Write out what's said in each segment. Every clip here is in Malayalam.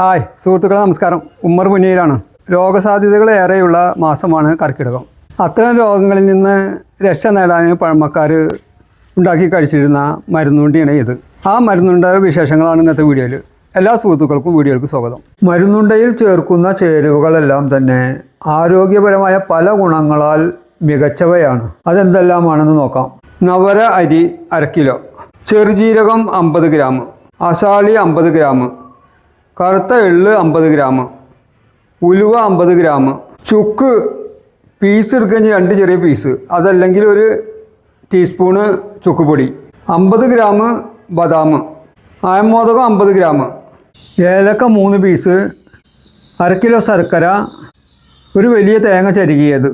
ഹായ് സുഹൃത്തുക്കളെ നമസ്കാരം. ഉമ്മർ മുനീറാണ്. രോഗസാധ്യതകൾ ഏറെയുള്ള മാസമാണ് കർക്കിടകം. അത്തരം രോഗങ്ങളിൽ നിന്ന് രക്ഷ നേടാൻ പഴമക്കാർ ഉണ്ടാക്കി കഴിച്ചിരുന്ന മരുന്നുണ്ടിയാണ് ഇത്. ആ മരുന്നുണ്ടയുടെ വിശേഷങ്ങളാണ് ഇന്നത്തെ വീഡിയോയിൽ എല്ലാ സുഹൃത്തുക്കൾക്കും വീഡിയോയ്ക്ക് സ്വാഗതം. മരുന്നുണ്ടയിൽ ചേർക്കുന്ന ചേരുവകളെല്ലാം തന്നെ ആരോഗ്യപരമായ പല ഗുണങ്ങളാൽ മികച്ചവയാണ്. അതെന്തെല്ലാമാണെന്ന് നോക്കാം. നവര അരി അര കിലോ. ചെറുജീരകം അമ്പത് ഗ്രാം. അസാളി അമ്പത് ഗ്രാം. കറുത്ത എള്ള് അമ്പത് ഗ്രാം ഉലുവ അമ്പത് ഗ്രാം ചുക്ക് പീസ് എടുക്കുകയെങ്കിൽ രണ്ട് ചെറിയ പീസ് അതല്ലെങ്കിൽ ഒരു ടീസ്പൂണ് ചുക്ക് പൊടി. അമ്പത് ഗ്രാം ബദാം. ആയമോദകം അമ്പത് ഗ്രാം. ഏലക്ക മൂന്ന് പീസ് അര കിലോ ശർക്കര. ഒരു വലിയ തേങ്ങ ചരുകിയത്.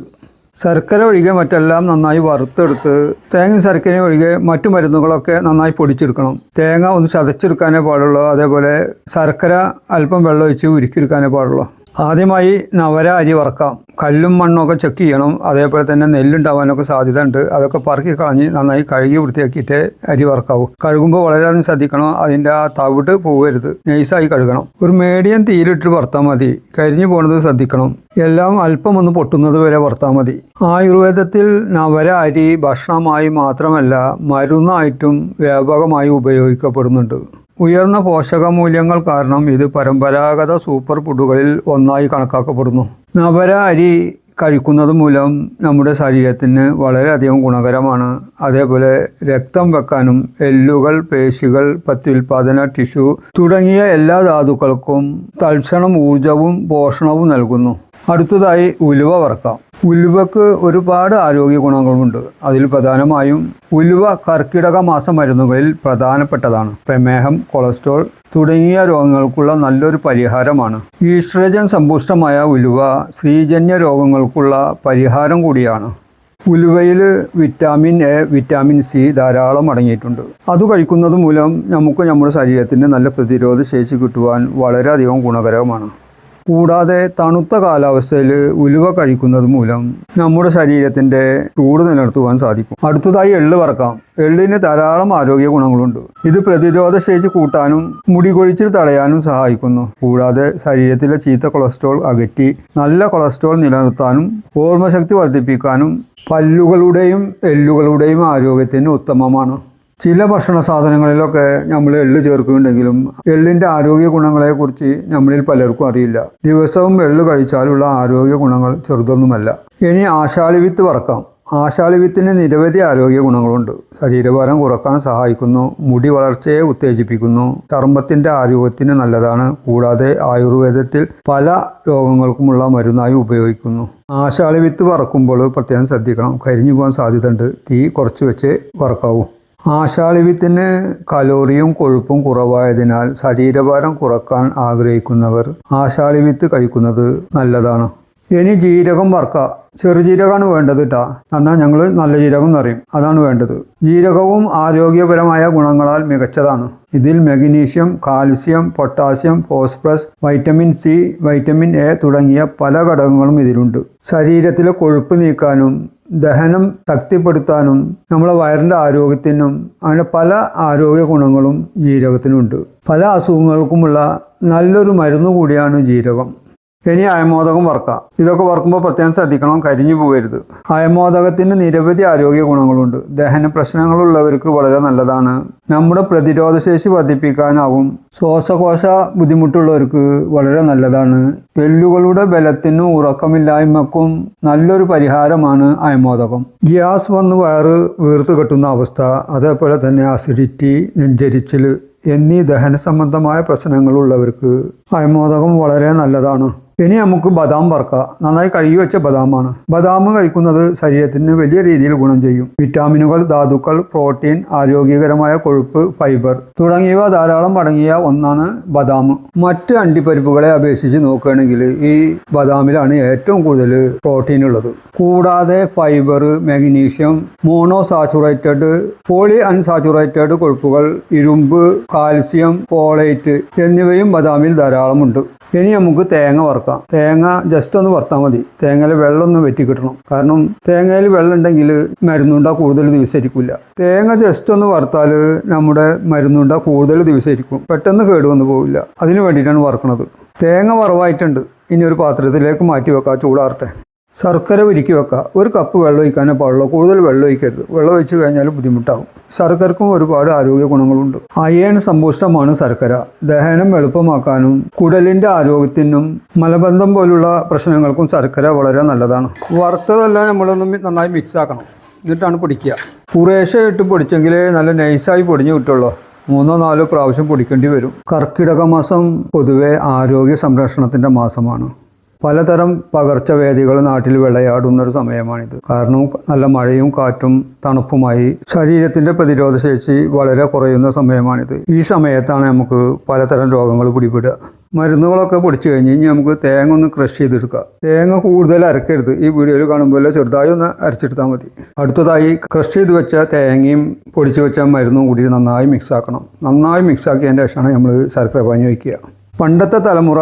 ശർക്കര ഒഴികെ മറ്റെല്ലാം നന്നായി വറുത്തെടുത്ത് തേങ്ങ ശർക്കരയും ഒഴികെ മറ്റു മരുന്നുകളൊക്കെ നന്നായി പൊടിച്ചെടുക്കണം. തേങ്ങ ഒന്ന് ചതച്ചെടുക്കാനേ പാടുള്ളൂ. അതേപോലെ ശർക്കര അല്പം വെള്ളം ഒഴിച്ച് ഉരുക്കിയെടുക്കാനേ പാടുള്ളൂ. ആദ്യമായി നവര അരി വറക്കാം. കല്ലും മണ്ണൊക്കെ ചെക്ക് ചെയ്യണം. അതേപോലെ തന്നെ നെല്ലുണ്ടാവാനൊക്കെ സാധ്യത ഉണ്ട് അതൊക്കെ പറക്കി കളഞ്ഞ് നന്നായി കഴുകി വൃത്തിയാക്കിയിട്ട് അരി വറക്കാവൂ. കഴുകുമ്പോൾ വളരെയധികം ശ്രദ്ധിക്കണം. അതിന്റെ ആ തവിട് പോകരുത്. നൈസായി കഴുകണം. ഒരു മീഡിയം തീയിലിട്ട് വറുത്താൽ മതി. കരിഞ്ഞു പോകുന്നത് ശ്രദ്ധിക്കണം. എല്ലാം അല്പം ഒന്ന് പൊട്ടുന്നത് വരെ വറുത്താൽ മതി. ആയുർവേദത്തിൽ നവര അരി ഭക്ഷണമായി മാത്രമല്ല മരുന്നായിട്ടും വ്യാപകമായി ഉപയോഗിക്കപ്പെടുന്നുണ്ട്. ഉയർന്ന പോഷകമൂല്യങ്ങൾ കാരണം ഇത് പരമ്പരാഗത സൂപ്പർ ഫുഡുകളിൽ ഒന്നായി കണക്കാക്കപ്പെടുന്നു. നവര അരി കഴിക്കുന്നത് മൂലം നമ്മുടെ ശരീരത്തിന് വളരെയധികം ഗുണകരമാണ്. അതേപോലെ രക്തം വെക്കാനും എല്ലുകൾ പേശികൾ പ്രത്യുൽപാദന ടിഷ്യൂ തുടങ്ങിയ എല്ലാ ധാതുക്കൾക്കും തൽക്ഷണം ഊർജവും പോഷണവും നൽകുന്നു. അടുത്തതായി ഉലുവ വറക്കാം. ഉലുവക്ക് ഒരുപാട് ആരോഗ്യ ഗുണങ്ങളുണ്ട് അതിൽ പ്രധാനമായും ഉലുവ കർക്കിടക മാസ മരുന്നുകളിൽ പ്രധാനപ്പെട്ടതാണ്. പ്രമേഹം കൊളസ്ട്രോൾ തുടങ്ങിയ രോഗങ്ങൾക്കുള്ള നല്ലൊരു പരിഹാരമാണ്. ഈസ്ട്രജൻ സമ്പുഷ്ടമായ ഉലുവ സ്ത്രീജന്യ രോഗങ്ങൾക്കുള്ള പരിഹാരം കൂടിയാണ്. ഉലുവയിൽ വിറ്റാമിൻ എ വിറ്റാമിൻ സി ധാരാളം അടങ്ങിയിട്ടുണ്ട്. അത് കഴിക്കുന്നത് മൂലം നമുക്ക് നമ്മുടെ ശരീരത്തിന് നല്ല പ്രതിരോധ ശേഷി കിട്ടുവാൻ വളരെയധികം ഗുണകരമാണ് കൂടാതെ തണുത്ത കാലാവസ്ഥയിൽ ഉലുവ കഴിക്കുന്നത് മൂലം നമ്മുടെ ശരീരത്തിന്റെ ചൂട് നിലനിർത്തുവാൻ സാധിക്കും. അടുത്തതായി എള്ള് വറക്കാം. എള്ളിന് ധാരാളം ആരോഗ്യ ഗുണങ്ങളുണ്ട്. ഇത് പ്രതിരോധ ശേഷി കൂട്ടാനും മുടി കൊഴിച്ചിൽ തടയാനും സഹായിക്കുന്നു. കൂടാതെ ശരീരത്തിലെ ചീത്ത കൊളസ്ട്രോൾ അകറ്റി നല്ല കൊളസ്ട്രോൾ നിലനിർത്താനും ഓർമ്മശക്തി വർദ്ധിപ്പിക്കാനും പല്ലുകളുടെയും എല്ലുകളുടെയും ആരോഗ്യത്തിന് ഉത്തമമാണ്. ചില ഭക്ഷണ സാധനങ്ങളിലൊക്കെ നമ്മൾ എള്ള് ചേർക്കുന്നുണ്ടെങ്കിലും എള്ളിന്റെ ആരോഗ്യ ഗുണങ്ങളെക്കുറിച്ച് നമ്മളിൽ പലർക്കും അറിയില്ല. ദിവസവും എള്ള് കഴിച്ചാലുള്ള ആരോഗ്യ ഗുണങ്ങൾ ചെറുതൊന്നുമല്ല. ഇനി ആശാളി വിത്ത് വറക്കാം. ആശാളി വിത്തിന് നിരവധി ആരോഗ്യ ഗുണങ്ങളുണ്ട്. ശരീരഭാരം കുറയ്ക്കാൻ സഹായിക്കുന്നു മുടി വളർച്ചയെ ഉത്തേജിപ്പിക്കുന്നു ചർമ്മത്തിന്റെ ആരോഗ്യത്തിന് നല്ലതാണ് കൂടാതെ ആയുർവേദത്തിൽ പല രോഗങ്ങൾക്കുമുള്ള മരുന്നായി ഉപയോഗിക്കുന്നു. ആശാളി വിത്ത് വറക്കുമ്പോൾ പ്രത്യേകം ശ്രദ്ധിക്കണം. കരിഞ്ഞു പോകാൻ സാധ്യതയുണ്ട്. തീ കുറച്ച് വെച്ച് വറക്കാവൂ. ആശാളിവിത്തിന് കലോറിയും കൊഴുപ്പും കുറവായതിനാൽ ശരീരഭാരം കുറയ്ക്കാൻ ആഗ്രഹിക്കുന്നവർ ആശാളിവിത്ത് കഴിക്കുന്നത് നല്ലതാണ്. ഇനി ജീരകം വറുക്ക. ചെറുജീരകമാണ് വേണ്ടത് കേട്ടോ എന്നാൽ ഞങ്ങൾ നല്ല ജീരകം എന്ന് പറയും. അതാണ് വേണ്ടത്. ജീരകവും ആരോഗ്യപരമായ ഗുണങ്ങളാൽ മികച്ചതാണ്. ഇതിൽ magnesium calcium potassium phosphorus vitamin C vitamin A തുടങ്ങിയ പല ഘടകങ്ങളും ഇതിലുണ്ട്. ശരീരത്തിലെ കൊഴുപ്പ് നീക്കാനും ദഹനം ശക്തിപ്പെടുത്താനും നമ്മളെ വയറിന്റെ ആരോഗ്യത്തിനും അങ്ങനെ പല ആരോഗ്യ ഗുണങ്ങളും ജീരകത്തിനുണ്ട്. പല അസുഖങ്ങൾക്കുമുള്ള നല്ലൊരു മരുന്ന് കൂടിയാണ് ജീരകം. ഇനി അയമോദകം വറക്കാം. ഇതൊക്കെ വറക്കുമ്പോൾ പ്രത്യേകം ശ്രദ്ധിക്കണം കരിഞ്ഞു പോകരുത്. അയമോദകത്തിന് നിരവധി ആരോഗ്യ ഗുണങ്ങളുണ്ട്. ദഹന പ്രശ്നങ്ങളുള്ളവർക്ക് വളരെ നല്ലതാണ്. നമ്മുടെ പ്രതിരോധശേഷി വർദ്ധിപ്പിക്കാനാവും. ശ്വാസകോശ ബുദ്ധിമുട്ടുള്ളവർക്ക് വളരെ നല്ലതാണ്. എല്ലുകളുടെ ബലത്തിനും ഉറക്കമില്ലായ്മക്കും നല്ലൊരു പരിഹാരമാണ് അയമോദകം. ഗ്യാസ് വന്ന് വയറ് വീർത്ത് കെട്ടുന്ന അവസ്ഥ അതേപോലെ തന്നെ അസിഡിറ്റി നെഞ്ചരിച്ചിൽ എന്നീ ദഹന സംബന്ധമായ പ്രശ്നങ്ങളുള്ളവർക്ക് അയമോദകം വളരെ നല്ലതാണ്. ഇനി നമുക്ക് ബദാം വറക്കാം. നന്നായി കഴുകി വെച്ച ബദാമാണ്. ബദാം കഴിക്കുന്നത് ശരീരത്തിന് വലിയ രീതിയിൽ ഗുണം ചെയ്യും. വിറ്റാമിനുകൾ ധാതുക്കൾ പ്രോട്ടീൻ ആരോഗ്യകരമായ കൊഴുപ്പ് ഫൈബർ തുടങ്ങിയവ ധാരാളം അടങ്ങിയ ഒന്നാണ് ബദാം. മറ്റ് അണ്ടിപ്പരിപ്പുകളെ അപേക്ഷിച്ച് നോക്കുകയാണെങ്കിൽ ഈ ബദാമിലാണ് ഏറ്റവും കൂടുതൽ പ്രോട്ടീൻ ഉള്ളത്. കൂടാതെ fibre magnesium mono saturated poly unsaturated കൊഴുപ്പുകൾ ഇരുമ്പ് കാൽസ്യം ഫോളേറ്റ് എന്നിവയും ബദാമിൽ ധാരാളമുണ്ട്. ഇനി നമുക്ക് തേങ്ങ വറുക്കാം. തേങ്ങ ജസ്റ്റ് ഒന്ന് വറുത്താൽ മതി. തേങ്ങയിൽ വെള്ളം ഒന്ന് വെറ്റി കിട്ടണം കാരണം തേങ്ങയിൽ വെള്ളം ഉണ്ടെങ്കിൽ മരുന്നുണ്ട കൂടുതൽ ദിവസം ഇരിക്കില്ല തേങ്ങ ജസ്റ്റ് ഒന്ന് വറുത്താൽ നമ്മുടെ മരുന്നുണ്ട കൂടുതൽ ദിവസം ഇരിക്കും പെട്ടെന്ന് കേടുവന്ന് പോവില്ല. അതിന് വേണ്ടിയിട്ടാണ് വറുക്കണത്. തേങ്ങ വറവായിട്ടുണ്ട്. ഇനി ഒരു പാത്രത്തിലേക്ക് മാറ്റി വെക്കാം. ചൂടാറട്ടെ. ശർക്കര ഉരുക്കി വെക്കുക. ഒരു കപ്പ് വെള്ളം ഒഴിക്കാനേ പാടുള്ളൂ. കൂടുതൽ വെള്ളം ഒഴിക്കരുത്. വെള്ളം ഒഴിച്ച് കഴിഞ്ഞാൽ ബുദ്ധിമുട്ടാകും ശർക്കരക്കും ഒരുപാട് ആരോഗ്യ ഗുണങ്ങളുണ്ട്. അയൺ സമ്പുഷ്ടമാണ് ശർക്കര. ദഹനം എളുപ്പമാക്കാനും കുടലിന്റെ ആരോഗ്യത്തിനും മലബന്ധം പോലുള്ള പ്രശ്നങ്ങൾക്കും ശർക്കര വളരെ നല്ലതാണ്. വറുത്തതെല്ലാം നമ്മളൊന്നും നന്നായി മിക്സ് ആക്കണം. എന്നിട്ടാണ് പൊടിക്കുക. കുറേശ്ശെ ഇട്ട് പൊടിച്ചെങ്കിലേ നല്ല നൈസായി പൊടിഞ്ഞു കിട്ടുള്ളൂ. മൂന്നോ നാലോ പ്രാവശ്യം പൊടിക്കേണ്ടി വരും. കർക്കിടക മാസം പൊതുവെ ആരോഗ്യ സംരക്ഷണത്തിന്റെ മാസമാണ്. പലതരം പകർച്ചവ്യാധികൾ നാട്ടിൽ വിളയാടുന്ന ഒരു സമയമാണിത്. കാരണം നല്ല മഴയും കാറ്റും തണുപ്പുമായി ശരീരത്തിന്റെ പ്രതിരോധശേഷി വളരെ കുറയുന്ന സമയമാണിത്. ഈ സമയത്താണ് നമുക്ക് പലതരം രോഗങ്ങൾ പിടിപെടുക. മരുന്നുകളൊക്കെ പൊടിച്ചു കഴിഞ്ഞ് ഇനി നമുക്ക് തേങ്ങ ഒന്ന് ക്രഷ് ചെയ്തെടുക്കുക തേങ്ങ കൂടുതൽ അരക്കരുത്. ഈ വീഡിയോയിൽ കാണുമ്പോൾ ചെറുതായി ഒന്ന് അരച്ചെടുത്താൽ മതി. അടുത്തതായി ക്രഷ് ചെയ്ത് വെച്ച തേങ്ങയും പൊടിച്ചു വെച്ച മരുന്നും കൂടി നന്നായി മിക്സ് ആക്കണം. നന്നായി മിക്സ് ആക്കിയതിന്റെ ശേഷമാണ് നമ്മൾ ശർക്കര പാനി വയ്ക്കുക. പണ്ടത്തെ തലമുറ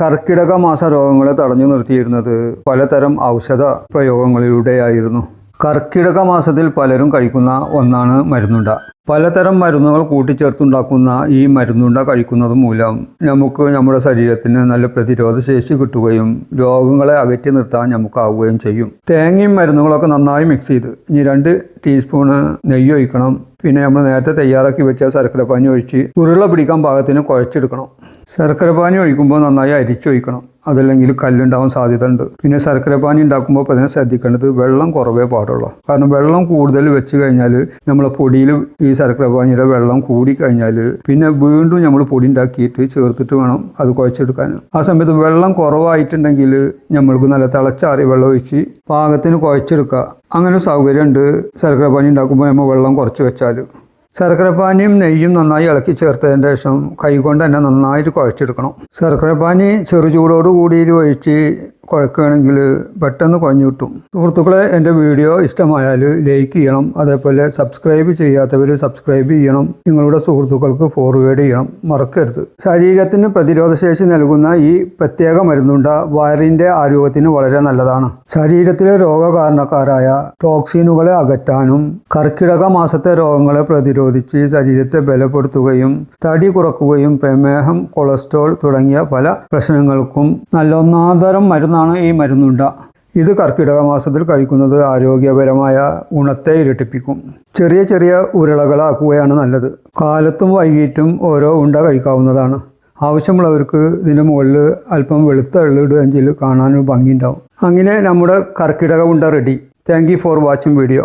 കർക്കിടക മാസ രോഗങ്ങളെ തടഞ്ഞു നിർത്തിയിരുന്നത് പലതരം ഔഷധ പ്രയോഗങ്ങളിലൂടെയായിരുന്നു. കർക്കിടക മാസത്തിൽ പലരും കഴിക്കുന്ന ഒന്നാണ് മരുന്നുണ്ട. പലതരം മരുന്നുകൾ കൂട്ടിച്ചേർത്തുണ്ടാക്കുന്ന ഈ മരുന്നുണ്ട കഴിക്കുന്നത് മൂലം നമുക്ക് നമ്മുടെ ശരീരത്തിന് നല്ല പ്രതിരോധ ശേഷി കിട്ടുകയും രോഗങ്ങളെ അകറ്റി നിർത്താൻ നമുക്കാവുകയും ചെയ്യും. തേങ്ങയും മരുന്നുകളൊക്കെ നന്നായി മിക്സ് ചെയ്ത് ഇനി രണ്ട് ടീസ്പൂണ് നെയ്യ് ഒഴിക്കണം. പിന്നെ നമ്മൾ നേരത്തെ തയ്യാറാക്കി വെച്ച ശർക്കര പനി ഒഴിച്ച് ഉരുള പിടിക്കാൻ പാകത്തിന് കുഴച്ചെടുക്കണം. ശർക്കര പാനി ഒഴിക്കുമ്പോൾ നന്നായി അരിച്ചൊഴിക്കണം അതല്ലെങ്കിൽ കല്ലുണ്ടാവാൻ സാധ്യത ഉണ്ട് പിന്നെ ശർക്കര പാനി ഉണ്ടാക്കുമ്പോൾ പ്രധാനം ശ്രദ്ധിക്കേണ്ടത് വെള്ളം കുറവേ പാടുള്ളൂ. കാരണം വെള്ളം കൂടുതൽ വെച്ച് കഴിഞ്ഞാൽ നമ്മൾ പൊടിയിൽ ഈ ശർക്കര പാനിയുടെ വെള്ളം കൂടി കഴിഞ്ഞാൽ പിന്നെ വീണ്ടും നമ്മൾ പൊടി ഉണ്ടാക്കിയിട്ട് ചേർത്തിട്ട് വേണം അത് കുഴച്ചെടുക്കാൻ ആ സമയത്ത് വെള്ളം കുറവായിട്ടുണ്ടെങ്കിൽ നമ്മൾക്ക് നല്ല തിളച്ചാറി വെള്ളം ഒഴിച്ച് പാകത്തിന് കുഴച്ചെടുക്കുക. അങ്ങനെ സൗകര്യമുണ്ട് ശർക്കര പാനി ഉണ്ടാക്കുമ്പോൾ നമ്മൾ വെള്ളം കുറച്ച് വെച്ചാൽ ശർക്കരപ്പാനിയും നെയ്യും നന്നായി ഇളക്കി ചേർത്തതിന് ശേഷം കൈകൊണ്ട് തന്നെ നന്നായിട്ട് കുഴച്ചെടുക്കണം. ശർക്കരപ്പാനി ചെറു ചൂടോട് കൂടി ഒഴിച്ച് കുഴക്കുകയാണെങ്കിൽ പെട്ടെന്ന് കുഴഞ്ഞു കിട്ടും. സുഹൃത്തുക്കളെ എന്റെ വീഡിയോ ഇഷ്ടമായാൽ ലൈക്ക് ചെയ്യണം. അതേപോലെ സബ്സ്ക്രൈബ് ചെയ്യാത്തവർ സബ്സ്ക്രൈബ് ചെയ്യണം. നിങ്ങളുടെ സുഹൃത്തുക്കൾക്ക് ഫോർവേഡ് ചെയ്യണം. മറക്കരുത്. ശരീരത്തിന് പ്രതിരോധശേഷി നൽകുന്ന ഈ പ്രത്യേക മരുന്നുണ്ട വയറിന്റെ ആരോഗ്യത്തിന് വളരെ നല്ലതാണ്. ശരീരത്തിലെ രോഗകാരണക്കാരായ ടോക്സിനുകളെ അകറ്റാനും കർക്കിടക മാസത്തെ രോഗങ്ങളെ പ്രതിരോധിച്ച് ശരീരത്തെ ബലപ്പെടുത്തുകയും തടി കുറക്കുകയും പ്രമേഹം കൊളസ്ട്രോൾ തുടങ്ങിയ പല പ്രശ്നങ്ങൾക്കും നല്ലൊന്നാന്തരം മരുന്നാണ് ഈ മരുന്നുണ്ട. ഇത് കർക്കിടക മാസത്തിൽ കഴിക്കുന്നത് ആരോഗ്യപരമായ ഗുണത്തെ ഇരട്ടിപ്പിക്കും. ചെറിയ ചെറിയ ഉരുളകളാക്കുകയാണ് നല്ലത്. കാലത്തും വൈകിട്ടും ഓരോ ഉണ്ട കഴിക്കാവുന്നതാണ്. ആവശ്യമുള്ളവർക്ക് ഇതിന്റെ മുകളിൽ അല്പം വെളുത്ത എള്ളിടുകയെങ്കിൽ കാണാനൊരു ഭംഗിയുണ്ടാവും. അങ്ങനെ നമ്മുടെ കർക്കിടക ഉണ്ട ready thank for watching video